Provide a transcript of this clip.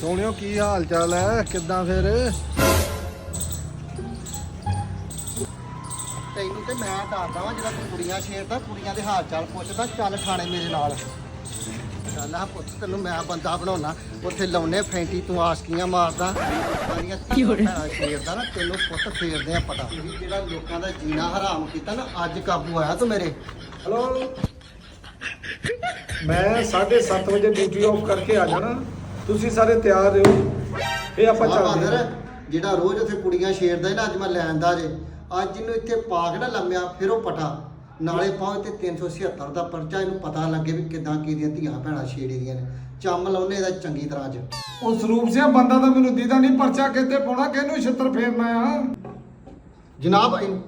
ਸੋਹਣਿਓ ਕੀ ਹਾਲ ਚਾਲ ਹੈ ਕਿੱਦਾਂ ਫਿਰ? ਤੈਨੂੰ ਤੇ ਮੈਂ ਦੱਸਦਾ ਵਾਂ ਜਿਹੜਾ ਤੂੰ ਕੁੜੀਆਂ ਛੇੜਦਾ ਕੁੜੀਆਂ ਦੇ ਹਾਲ ਚਾਲ ਪੁੱਛਦਾ ਚੱਲ ਥਾਣੇ ਮੇਰੇ ਨਾਲ। ਚੱਲ ਆ ਪੁੱਤ ਤੈਨੂੰ ਮੈਂ ਬੰਦਾ ਬਣਾਉਣਾ ਉੱਥੇ ਲਾਉਨੇ ਫੈਂਟੀ ਤੂੰ ਆਸਕੀਆਂ ਮਾਰਦਾ। ਸਾਰੀਆਂ ਧੀਆਂ ਛੇੜਦਾ ਨਾ ਤੈਨੂੰ ਪੁੱਤ ਫੇਰਦੇ ਆ ਪਤਾ। ਜਿਹੜਾ ਲੋਕਾਂ ਦਾ ਜੀਣਾ ਹਰਾਮ ਕੀਤਾ ਨਾ ਅੱਜ ਕਾਬੂ ਆਇਆ ਤੂੰ ਮੇਰੇ। ਹਲੋ ਮੈਂ 7:30 ਵਜੇ ਡਿਊਟੀ ਆਫ ਕਰਕੇ ਆ ਜਾਣਾ। ਤੁਸੀਂ ਸਾਰੇ ਤਿਆਰ ਰਹੋ। ਇਹ ਆਪਾਂ ਚੱਲਦੇ ਹਾਂ। ਜਿਹੜਾ ਰੋਜ਼ ਉੱਥੇ ਕੁੜੀਆਂ ਛੇੜਦਾ ਨਾ ਅੱਜ ਮੈਂ ਲੈਂਦਾ ਜੇ। ਅੱਜ ਇਹਨੂੰ ਇੱਥੇ ਪਾ ਕੇ ਨਾ ਲੰਮਿਆ ਫਿਰ ਉਹ ਪਟਾ। ਨਾਲੇ ਪਾਉ ਤੇ 376 ਦਾ ਪਰਚਾ ਇਹਨੂੰ ਪਤਾ ਲੱਗੇ ਵੀ ਕਿਦਾਂ ਕਿਹਦੀਆਂ ਧੀਆਂ ਭੈਣਾਂ ਛੇੜੀ ਦੀਆਂ ਨੇ। ਚੰਮ ਲਾਉਨੇ ਇਹਦਾ ਚੰਗੀ ਤਰ੍ਹਾਂ ਅੱਜ। ਉਹ ਸਰੂਪ ਸਿੰਘ ਬੰਦਾ ਤਾਂ ਮੈਨੂੰ ਦੀਦਾ ਨਹੀਂ ਪਰਚਾ ਕਿਤੇ ਪਾਉਣਾ ਕਿਹਨੂੰ ਛਿੱਤਰ ਫੇਰਨਾ ਆ? ਜਨਾਬ ਇਹ-